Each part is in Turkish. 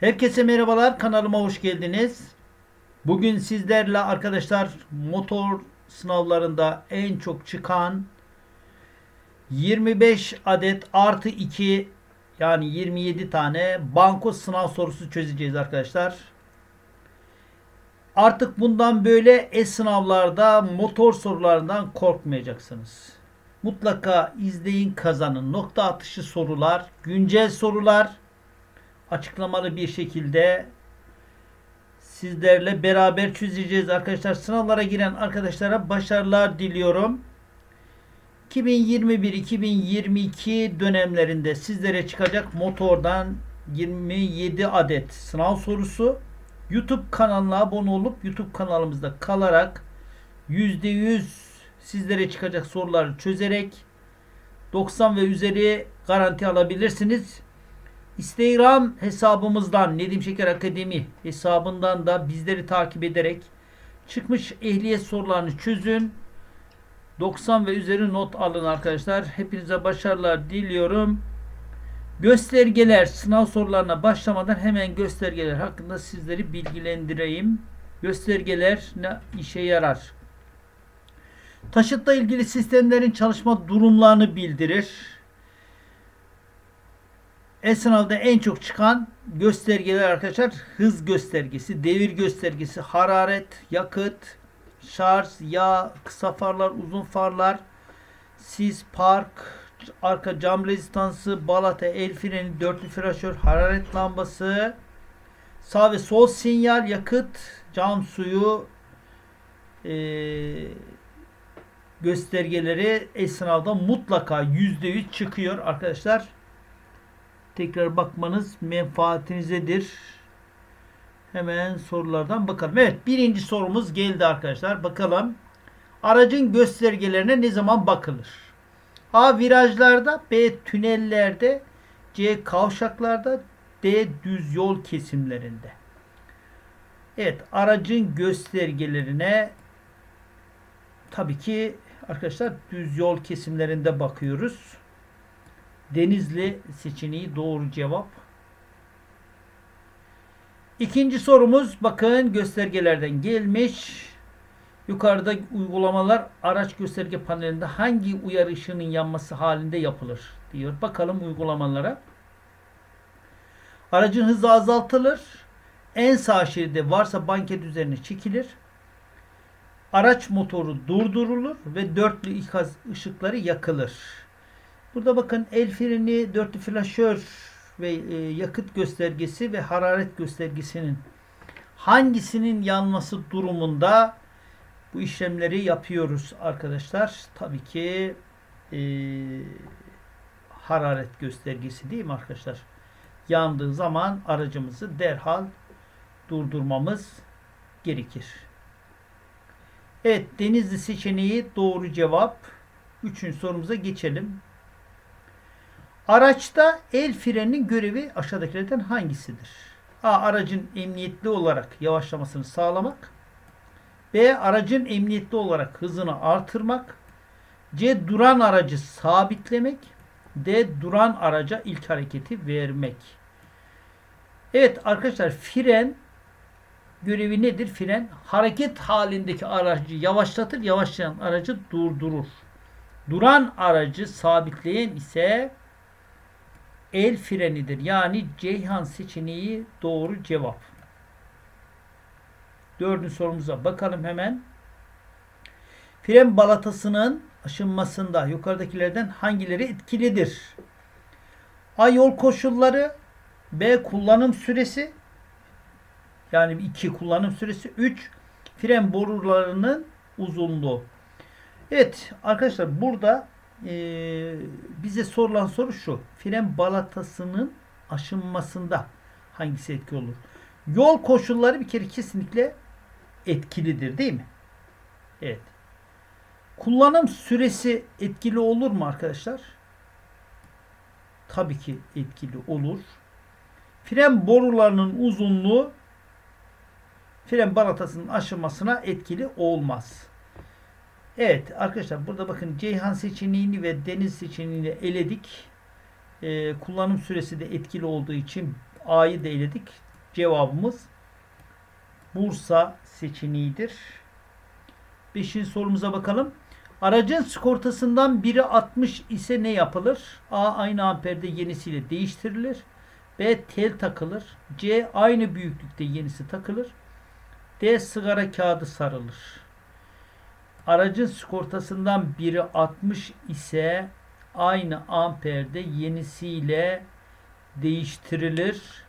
Herkese merhabalar. Kanalıma hoş geldiniz. Bugün sizlerle arkadaşlar motor sınavlarında en çok çıkan 25 adet artı 2 yani 27 tane banko sınav sorusu çözeceğiz arkadaşlar. Artık bundan böyle e-sınavlarda motor sorularından korkmayacaksınız. Mutlaka izleyin kazanın. Nokta atışı sorular, güncel sorular açıklamalı bir şekilde sizlerle beraber çözeceğiz arkadaşlar. Sınavlara giren arkadaşlara başarılar diliyorum. 2021-2022 dönemlerinde sizlere çıkacak motordan 27 adet sınav sorusu. YouTube kanalına abone olup YouTube kanalımızda kalarak %100 sizlere çıkacak soruları çözerek 90 ve üzeri garanti alabilirsiniz. Instagram hesabımızdan Nedim Şeker Akademi hesabından da bizleri takip ederek çıkmış ehliyet sorularını çözün. 90 ve üzeri not alın arkadaşlar. Hepinize başarılar diliyorum. Göstergeler sınav sorularına başlamadan hemen göstergeler hakkında sizleri bilgilendireyim. Göstergeler ne işe yarar? Taşıtla ilgili sistemlerin çalışma durumlarını bildirir. E-sınavda en çok çıkan göstergeler arkadaşlar hız göstergesi, devir göstergesi, hararet, yakıt, şarj, yağ, kısa farlar, uzun farlar, sis, park, arka cam rezistansı, balata, el freni, dörtlü flaşör, hararet lambası, sağ ve sol sinyal, yakıt, cam suyu, eee göstergeleri e-sınavda mutlaka %100 çıkıyor arkadaşlar. Tekrar bakmanız menfaatinizedir. Hemen sorulardan bakalım. Evet birinci sorumuz geldi arkadaşlar. Bakalım. Aracın göstergelerine ne zaman bakılır? A. Virajlarda B. Tünellerde C. Kavşaklarda D. Düz yol kesimlerinde. Evet aracın göstergelerine tabii ki arkadaşlar düz yol kesimlerinde bakıyoruz. Denizli seçeneği doğru cevap. İkinci sorumuz bakın göstergelerden gelmiş. Yukarıda uygulamalar araç gösterge panelinde hangi uyarı ışığının yanması halinde yapılır diyor. Bakalım uygulamalara. Aracın hızı azaltılır. En sağ şeride varsa banket üzerine çekilir. Araç motoru durdurulur ve dörtlü ikaz ışıkları yakılır. Burada bakın el freni, dörtlü flaşör ve e, yakıt göstergesi ve hararet göstergesinin hangisinin yanması durumunda bu işlemleri yapıyoruz arkadaşlar. Tabii ki e, hararet göstergesi değil mi arkadaşlar? Yandığı zaman aracımızı derhal durdurmamız gerekir. Evet Denizli seçeneği doğru cevap. Üçüncü sorumuza geçelim. Araçta el freninin görevi aşağıdakilerden hangisidir? A. Aracın emniyetli olarak yavaşlamasını sağlamak. B. Aracın emniyetli olarak hızını artırmak. C. Duran aracı sabitlemek. D. Duran araca ilk hareketi vermek. Evet arkadaşlar fren görevi nedir? Fren hareket halindeki aracı yavaşlatır, yavaşlayan aracı durdurur. Duran aracı sabitleyen ise el frenidir. Yani Ceyhan seçeneği doğru cevap. Dördüncü sorumuza bakalım hemen. Fren balatasının aşınmasında yukarıdakilerden hangileri etkilidir? A. Yol koşulları B. Kullanım süresi yani 2 kullanım süresi 3 fren borularının uzunluğu. Evet arkadaşlar burada e, bize sorulan soru şu. Fren balatasının aşınmasında hangisi etki olur? Yol koşulları bir kere kesinlikle etkilidir değil mi? Evet. Kullanım süresi etkili olur mu arkadaşlar? Tabii ki etkili olur. Fren borularının uzunluğu fren balatasının aşınmasına etkili olmaz. Evet arkadaşlar burada bakın Ceyhan seçeneğini ve Deniz seçeneğini eledik. Ee, kullanım süresi de etkili olduğu için A'yı da eledik. cevabımız Bursa seçeneğidir. Beşinci sorumuza bakalım. Aracın sigortasından biri 60 ise ne yapılır? A. Aynı amperde yenisiyle değiştirilir. B. Tel takılır. C. Aynı büyüklükte yenisi takılır. D. Sigara kağıdı sarılır. Aracın sigortasından biri 60 ise aynı amperde yenisiyle değiştirilir.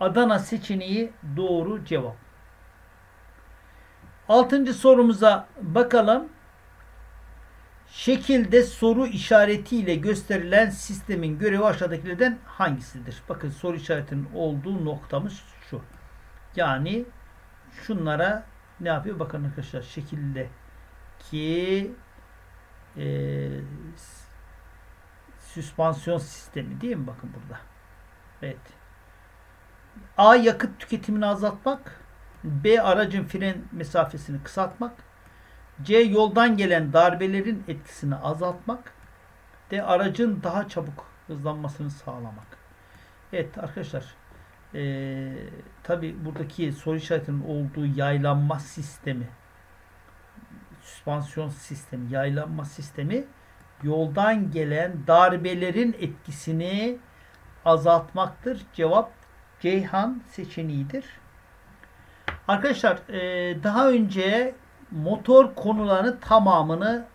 Adana seçeneği doğru cevap. Altıncı sorumuza bakalım. Şekilde soru işaretiyle gösterilen sistemin görevi aşağıdakilerden hangisidir? Bakın soru işaretinin olduğu noktamız şu. Yani şunlara ne yapıyor? Bakın arkadaşlar şekilde ki e, süspansiyon sistemi değil mi? Bakın burada. Evet. A. Yakıt tüketimini azaltmak. B. Aracın fren mesafesini kısaltmak. C. Yoldan gelen darbelerin etkisini azaltmak. D. Aracın daha çabuk hızlanmasını sağlamak. Evet arkadaşlar. Ee, Tabi buradaki soru işaretinin olduğu yaylanma sistemi süspansiyon sistemi, yaylanma sistemi yoldan gelen darbelerin etkisini azaltmaktır. Cevap Ceyhan seçeneğidir. Arkadaşlar e, daha önce motor konularını tamamını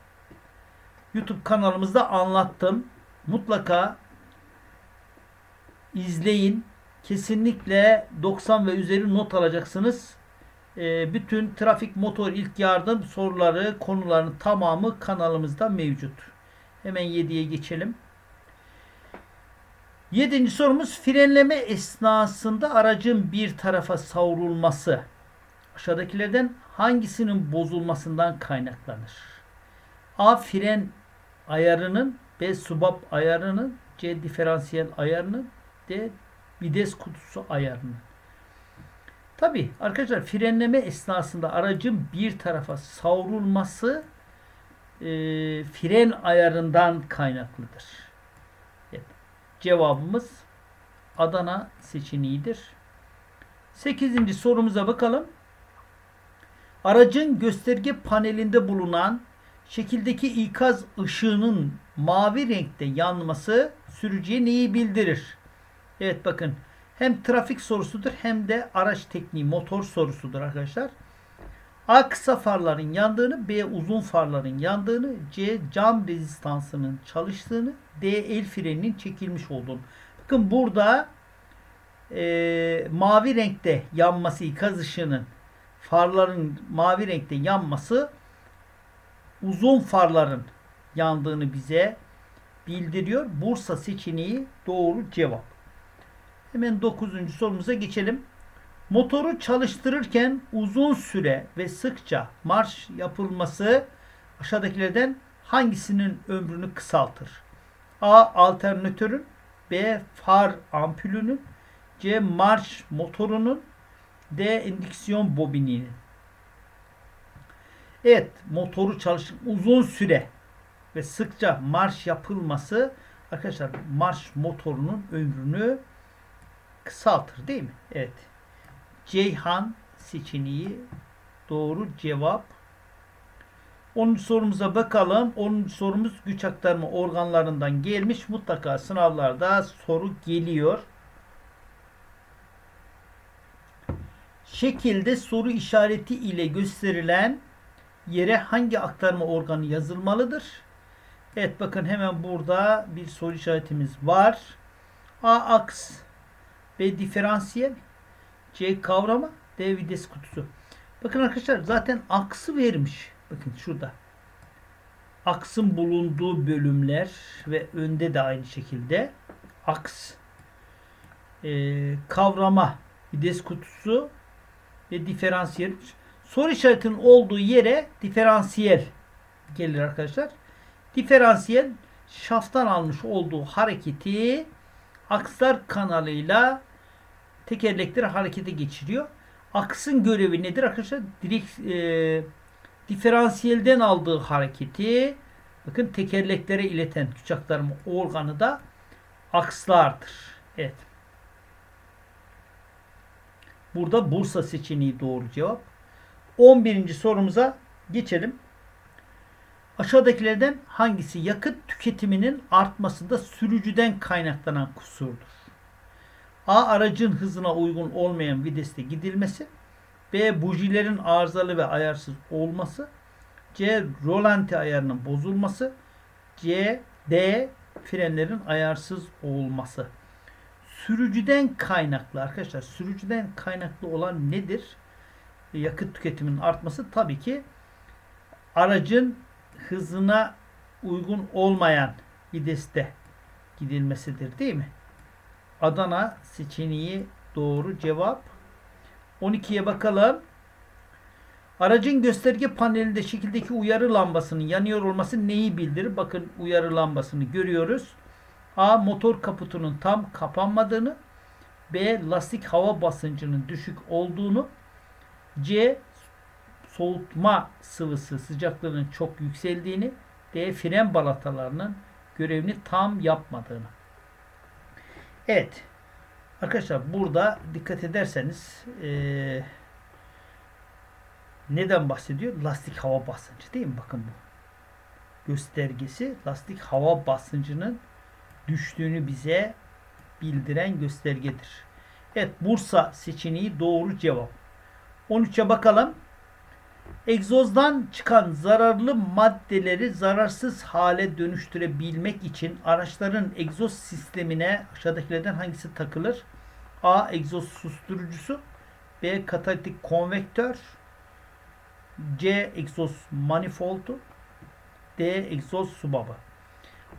YouTube kanalımızda anlattım. Mutlaka izleyin. Kesinlikle 90 ve üzeri not alacaksınız. E, bütün trafik motor ilk yardım soruları, konuların tamamı kanalımızda mevcut. Hemen 7'ye geçelim. Yedinci sorumuz frenleme esnasında aracın bir tarafa savrulması aşağıdakilerden hangisinin bozulmasından kaynaklanır? A. Fren ayarının B. Subap ayarının C. Diferansiyel ayarının D. Vites kutusu ayarının. Tabi arkadaşlar frenleme esnasında aracın bir tarafa savrulması e, fren ayarından kaynaklıdır. Evet. Cevabımız Adana seçeneğidir. Sekizinci sorumuza bakalım. Aracın gösterge panelinde bulunan şekildeki ikaz ışığının mavi renkte yanması sürücüye neyi bildirir? Evet bakın hem trafik sorusudur hem de araç tekniği motor sorusudur arkadaşlar. A kısa farların yandığını, B uzun farların yandığını, C cam rezistansının çalıştığını, D el freninin çekilmiş olduğunu. Bakın burada e, mavi renkte yanması ikaz ışığının farların mavi renkte yanması uzun farların yandığını bize bildiriyor. Bursa seçeneği doğru cevap. Hemen 9. sorumuza geçelim. Motoru çalıştırırken uzun süre ve sıkça marş yapılması aşağıdakilerden hangisinin ömrünü kısaltır? A. Alternatörün B. Far ampulünün C. Marş motorunun D. Endüksiyon bobininin Evet motoru çalışıp uzun süre ve sıkça marş yapılması arkadaşlar marş motorunun ömrünü kısaltır değil mi? Evet. Ceyhan seçeneği doğru cevap. 10. sorumuza bakalım. 10. sorumuz güç aktarma organlarından gelmiş. Mutlaka sınavlarda soru geliyor. Şekilde soru işareti ile gösterilen yere hangi aktarma organı yazılmalıdır? Evet bakın hemen burada bir soru işaretimiz var. A aks B diferansiyel C kavrama D vites kutusu. Bakın arkadaşlar zaten aksı vermiş. Bakın şurada. Aksın bulunduğu bölümler ve önde de aynı şekilde aks e, kavrama vites kutusu ve diferansiyel soru işaretinin olduğu yere diferansiyel gelir arkadaşlar. Diferansiyel şaftan almış olduğu hareketi akslar kanalıyla tekerlekleri harekete geçiriyor. Aksın görevi nedir arkadaşlar? Direkt e, diferansiyelden aldığı hareketi bakın tekerleklere ileten aktarma organı da akslardır. Evet. Burada Bursa seçeneği doğru cevap. 11. sorumuza geçelim. Aşağıdakilerden hangisi yakıt tüketiminin artmasında sürücüden kaynaklanan kusurdur? A. Aracın hızına uygun olmayan viteste gidilmesi. B. Bujilerin arızalı ve ayarsız olması. C. Rolanti ayarının bozulması. C. D. Frenlerin ayarsız olması. Sürücüden kaynaklı arkadaşlar. Sürücüden kaynaklı olan nedir? Yakıt tüketiminin artması tabii ki aracın hızına uygun olmayan viteste gidilmesidir değil mi? Adana seçeneği doğru cevap. 12'ye bakalım. Aracın gösterge panelinde şekildeki uyarı lambasının yanıyor olması neyi bildirir? Bakın uyarı lambasını görüyoruz. A. Motor kaputunun tam kapanmadığını. B. Lastik hava basıncının düşük olduğunu. C. Soğutma sıvısı sıcaklığının çok yükseldiğini. D. Fren balatalarının görevini tam yapmadığını. Evet. Arkadaşlar burada dikkat ederseniz eee neden bahsediyor? Lastik hava basıncı değil mi? Bakın bu. Göstergesi lastik hava basıncının düştüğünü bize bildiren göstergedir. Evet Bursa seçeneği doğru cevap. 13'e bakalım. Egzozdan çıkan zararlı maddeleri zararsız hale dönüştürebilmek için araçların egzoz sistemine aşağıdakilerden hangisi takılır? A. Egzoz susturucusu B. Katalitik konvektör C. Egzoz manifoldu D. Egzoz subabı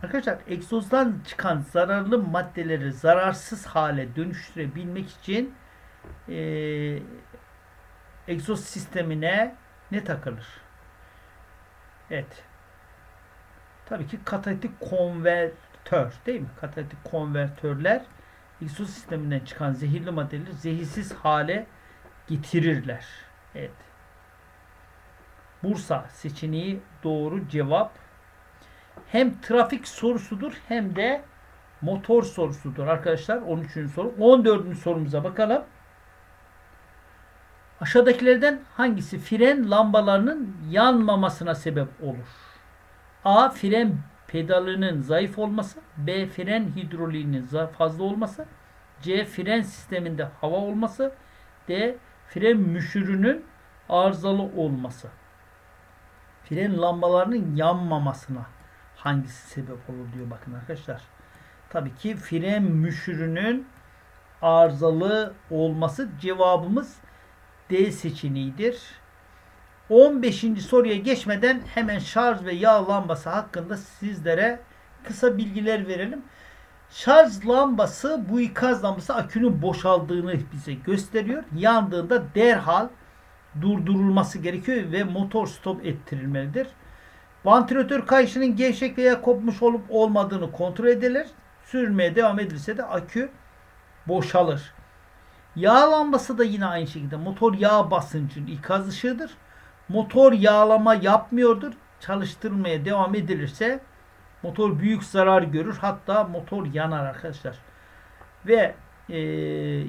Arkadaşlar egzozdan çıkan zararlı maddeleri zararsız hale dönüştürebilmek için e, egzoz sistemine ne takılır? Evet. Tabii ki katalitik konvertör değil mi? Katalitik konvertörler egzoz sisteminden çıkan zehirli maddeleri zehirsiz hale getirirler. Evet. Bursa seçeneği doğru cevap. Hem trafik sorusudur hem de motor sorusudur arkadaşlar. 13. soru. 14. sorumuza bakalım. Aşağıdakilerden hangisi fren lambalarının yanmamasına sebep olur? A. Fren pedalının zayıf olması. B. Fren hidroliğinin fazla olması. C. Fren sisteminde hava olması. D. Fren müşürünün arızalı olması. Fren lambalarının yanmamasına hangisi sebep olur diyor bakın arkadaşlar. Tabii ki fren müşürünün arızalı olması cevabımız D seçeneğidir. 15. soruya geçmeden hemen şarj ve yağ lambası hakkında sizlere kısa bilgiler verelim. Şarj lambası bu ikaz lambası akünün boşaldığını bize gösteriyor. Yandığında derhal durdurulması gerekiyor ve motor stop ettirilmelidir. Vantilatör kayışının gevşek veya kopmuş olup olmadığını kontrol edilir. Sürmeye devam edilirse de akü boşalır. Yağ lambası da yine aynı şekilde motor yağ basıncının ikaz ışığıdır. Motor yağlama yapmıyordur. Çalıştırmaya devam edilirse motor büyük zarar görür. Hatta motor yanar arkadaşlar. Ve e,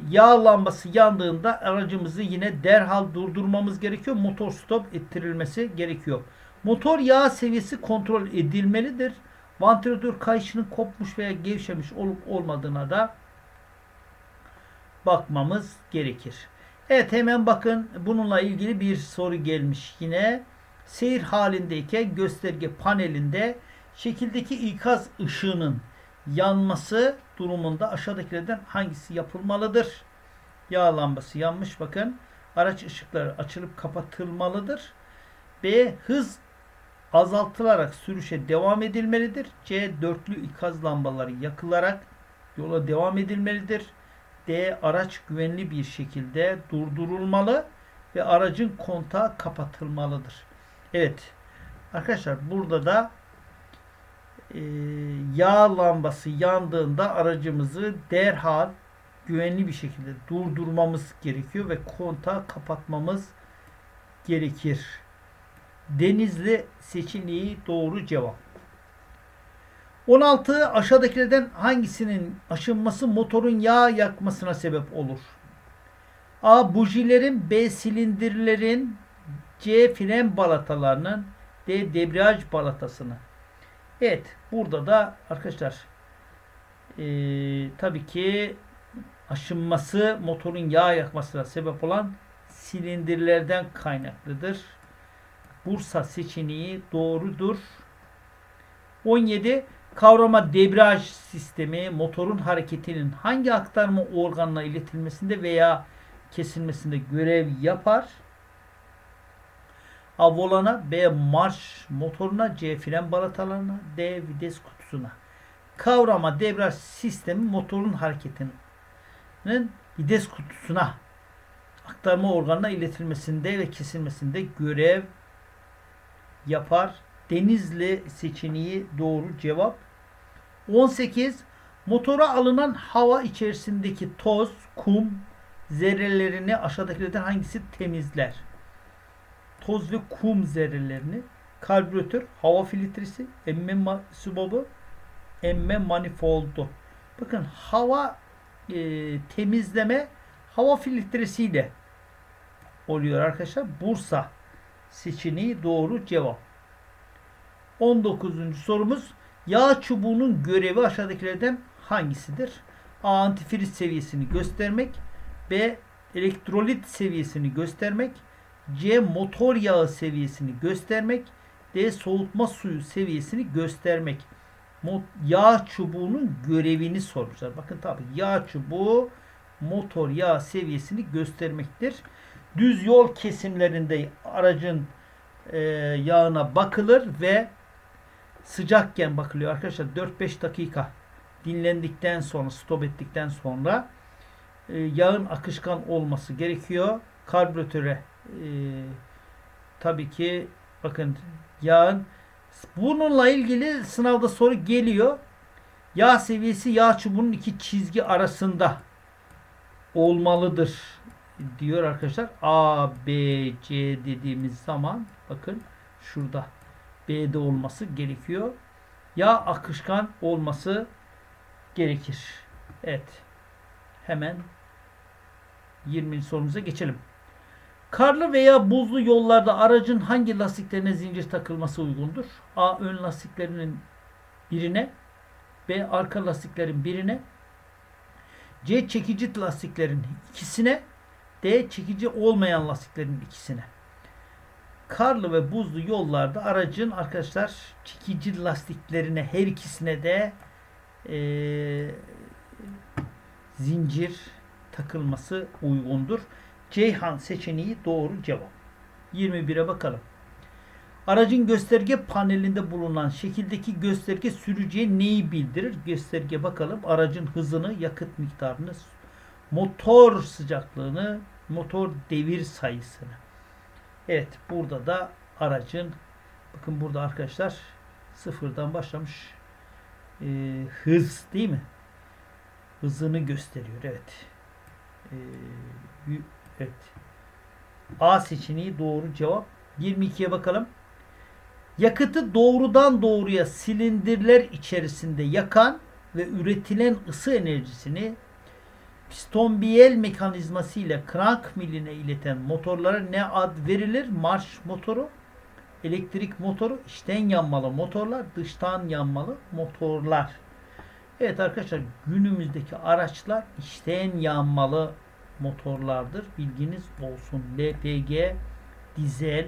yağ lambası yandığında aracımızı yine derhal durdurmamız gerekiyor. Motor stop ettirilmesi gerekiyor. Motor yağ seviyesi kontrol edilmelidir. Vantilatör kayışının kopmuş veya gevşemiş olup olmadığına da bakmamız gerekir. Evet hemen bakın bununla ilgili bir soru gelmiş yine. Seyir halindeyken gösterge panelinde şekildeki ikaz ışığının yanması durumunda aşağıdakilerden hangisi yapılmalıdır? Yağ lambası yanmış bakın. Araç ışıkları açılıp kapatılmalıdır. B. Hız azaltılarak sürüşe devam edilmelidir. C. Dörtlü ikaz lambaları yakılarak yola devam edilmelidir. D. Araç güvenli bir şekilde durdurulmalı ve aracın kontağı kapatılmalıdır. Evet. Arkadaşlar burada da e, yağ lambası yandığında aracımızı derhal güvenli bir şekilde durdurmamız gerekiyor ve kontağı kapatmamız gerekir. Denizli seçeneği doğru cevap. 16 aşağıdakilerden hangisinin aşınması motorun yağ yakmasına sebep olur? A. Bujilerin B. Silindirlerin C. Fren balatalarının D. Debriyaj balatasını. Evet. Burada da arkadaşlar eee tabii ki aşınması motorun yağ yakmasına sebep olan silindirlerden kaynaklıdır. Bursa seçeneği doğrudur. 17. Kavrama debriyaj sistemi motorun hareketinin hangi aktarma organına iletilmesinde veya kesilmesinde görev yapar? A. Volana B. Marş motoruna C. Fren balatalarına D. Vites kutusuna. Kavrama debriyaj sistemi motorun hareketinin vites kutusuna aktarma organına iletilmesinde ve kesilmesinde görev yapar. Denizli seçeneği doğru cevap. 18. Motora alınan hava içerisindeki toz, kum zerrelerini aşağıdakilerden hangisi temizler? Toz ve kum zerrelerini karbüratör, hava filtresi, emme subabı, emme manifoldu. Bakın hava e, temizleme hava filtresiyle oluyor arkadaşlar. Bursa seçeneği doğru cevap. 19. sorumuz yağ çubuğunun görevi aşağıdakilerden hangisidir? A. Antifriz seviyesini göstermek. B. Elektrolit seviyesini göstermek. C. Motor yağı seviyesini göstermek. D. Soğutma suyu seviyesini göstermek. Yağ çubuğunun görevini sormuşlar. Bakın tabi yağ çubuğu motor yağ seviyesini göstermektir. Düz yol kesimlerinde aracın e, yağına bakılır ve sıcakken bakılıyor arkadaşlar 4-5 dakika dinlendikten sonra stop ettikten sonra e, yağın akışkan olması gerekiyor. Karbüratöre e, tabii ki bakın yağın bununla ilgili sınavda soru geliyor. Yağ seviyesi yağ çubuğunun iki çizgi arasında olmalıdır diyor arkadaşlar. A, B, C dediğimiz zaman bakın şurada B'de olması gerekiyor. Yağ akışkan olması gerekir. Evet. Hemen 20. sorumuza geçelim. Karlı veya buzlu yollarda aracın hangi lastiklerine zincir takılması uygundur? A. Ön lastiklerinin birine B. Arka lastiklerin birine C. Çekici lastiklerin ikisine D. Çekici olmayan lastiklerin ikisine. Karlı ve buzlu yollarda aracın arkadaşlar çekici lastiklerine her ikisine de eee, zincir takılması uygundur. Ceyhan seçeneği doğru cevap. 21'e bakalım. Aracın gösterge panelinde bulunan şekildeki gösterge sürücüye neyi bildirir? Gösterge bakalım. Aracın hızını, yakıt miktarını, motor sıcaklığını, motor devir sayısını. Evet burada da aracın bakın burada arkadaşlar sıfırdan başlamış Ee, hız değil mi? Hızını gösteriyor. Evet. Y- evet. A seçeneği doğru cevap. 22'ye bakalım. Yakıtı doğrudan doğruya silindirler içerisinde yakan ve üretilen ısı enerjisini piston biyel mekanizması ile krank miline ileten motorlara ne ad verilir? Marş motoru, elektrik motoru, içten yanmalı motorlar, dıştan yanmalı motorlar. Evet arkadaşlar günümüzdeki araçlar içten yanmalı motorlardır. Bilginiz olsun. LPG, dizel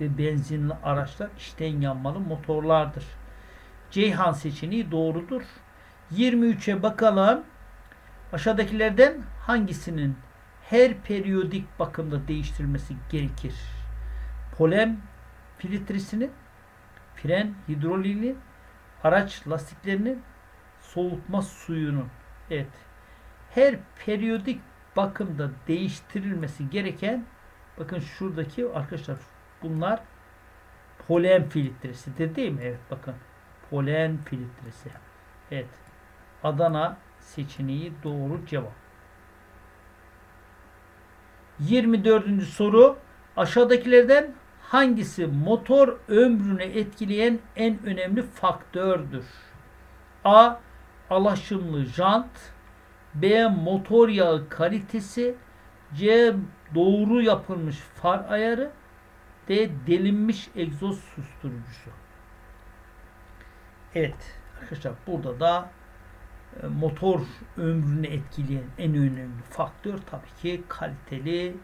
ve benzinli araçlar içten yanmalı motorlardır. Ceyhan seçeneği doğrudur. 23'e bakalım. Aşağıdakilerden hangisinin her periyodik bakımda değiştirilmesi gerekir? Polen filtresini, fren hidroliğini, araç lastiklerinin, soğutma suyunun. Evet. Her periyodik bakımda değiştirilmesi gereken bakın şuradaki arkadaşlar bunlar polen filtresidir değil mi? Evet bakın. Polen filtresi. Evet. Adana seçeneği doğru cevap. 24. soru aşağıdakilerden hangisi motor ömrünü etkileyen en önemli faktördür? A. Alaşımlı jant B. Motor yağı kalitesi C. Doğru yapılmış far ayarı. D. Delinmiş egzoz susturucusu. Evet arkadaşlar burada da motor ömrünü etkileyen en önemli faktör tabii ki kaliteli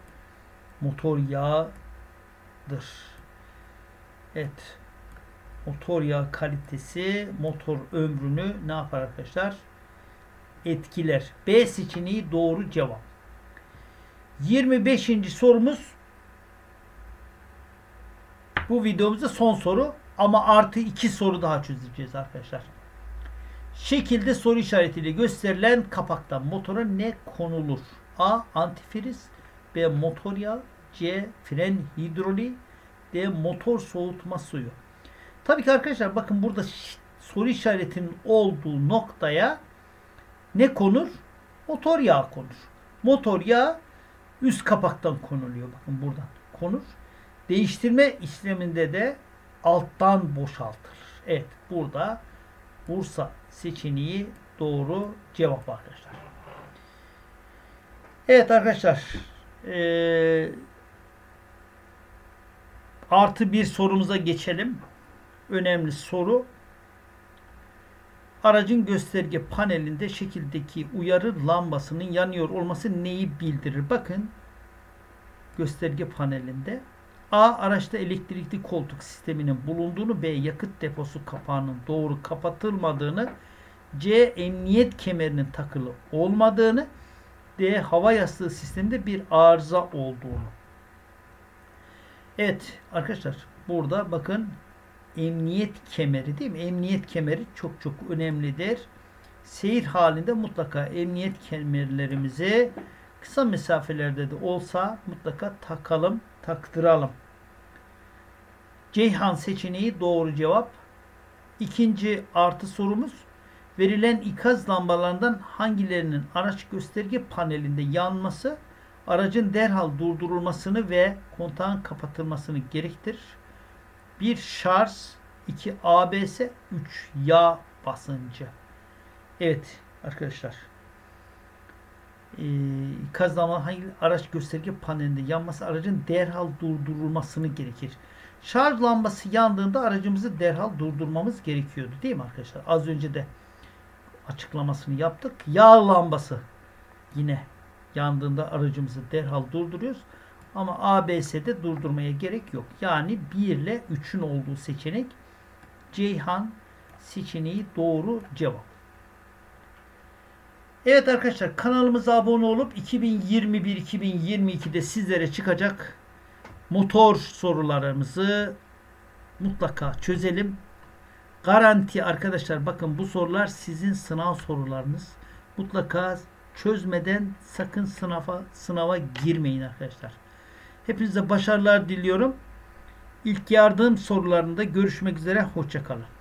motor yağıdır. Evet. Motor yağı kalitesi motor ömrünü ne yapar arkadaşlar? Etkiler. B seçeneği doğru cevap. 25. sorumuz bu videomuzda son soru ama artı iki soru daha çözeceğiz arkadaşlar. Şekilde soru işaretiyle gösterilen kapaktan motora ne konulur? A. Antifriz B. Motor yağı C. Fren hidroliği D. Motor soğutma suyu. Tabii ki arkadaşlar bakın burada soru işaretinin olduğu noktaya ne konur? Motor yağı konur. Motor yağı üst kapaktan konuluyor. Bakın buradan konur. Değiştirme işleminde de alttan boşaltılır. Evet burada Bursa seçeneği doğru cevap arkadaşlar. Evet arkadaşlar eee, artı bir sorumuza geçelim. Önemli soru. Aracın gösterge panelinde şekildeki uyarı lambasının yanıyor olması neyi bildirir? Bakın gösterge panelinde A. Araçta elektrikli koltuk sisteminin bulunduğunu B. Yakıt deposu kapağının doğru kapatılmadığını C. Emniyet kemerinin takılı olmadığını D. Hava yastığı sisteminde bir arıza olduğunu. Evet arkadaşlar burada bakın emniyet kemeri değil mi? Emniyet kemeri çok çok önemlidir. Seyir halinde mutlaka emniyet kemerlerimizi kısa mesafelerde de olsa mutlaka takalım, taktıralım. Ceyhan seçeneği doğru cevap. İkinci artı sorumuz. Verilen ikaz lambalarından hangilerinin araç gösterge panelinde yanması aracın derhal durdurulmasını ve kontağın kapatılmasını gerektirir. 1 şarj, 2 ABS, 3 yağ basıncı. Evet arkadaşlar. Ee, kazanma hangi araç gösterge panelinde yanması aracın derhal durdurulmasını gerekir. Şarj lambası yandığında aracımızı derhal durdurmamız gerekiyordu değil mi arkadaşlar? Az önce de açıklamasını yaptık. Yağ lambası yine yandığında aracımızı derhal durduruyoruz. Ama ABS'de durdurmaya gerek yok. Yani 1 ile 3'ün olduğu seçenek Ceyhan seçeneği doğru cevap. Evet arkadaşlar kanalımıza abone olup 2021-2022'de sizlere çıkacak motor sorularımızı mutlaka çözelim. Garanti arkadaşlar bakın bu sorular sizin sınav sorularınız. Mutlaka çözmeden sakın sınava sınava girmeyin arkadaşlar. Hepinize başarılar diliyorum. İlk yardım sorularında görüşmek üzere. Hoşçakalın.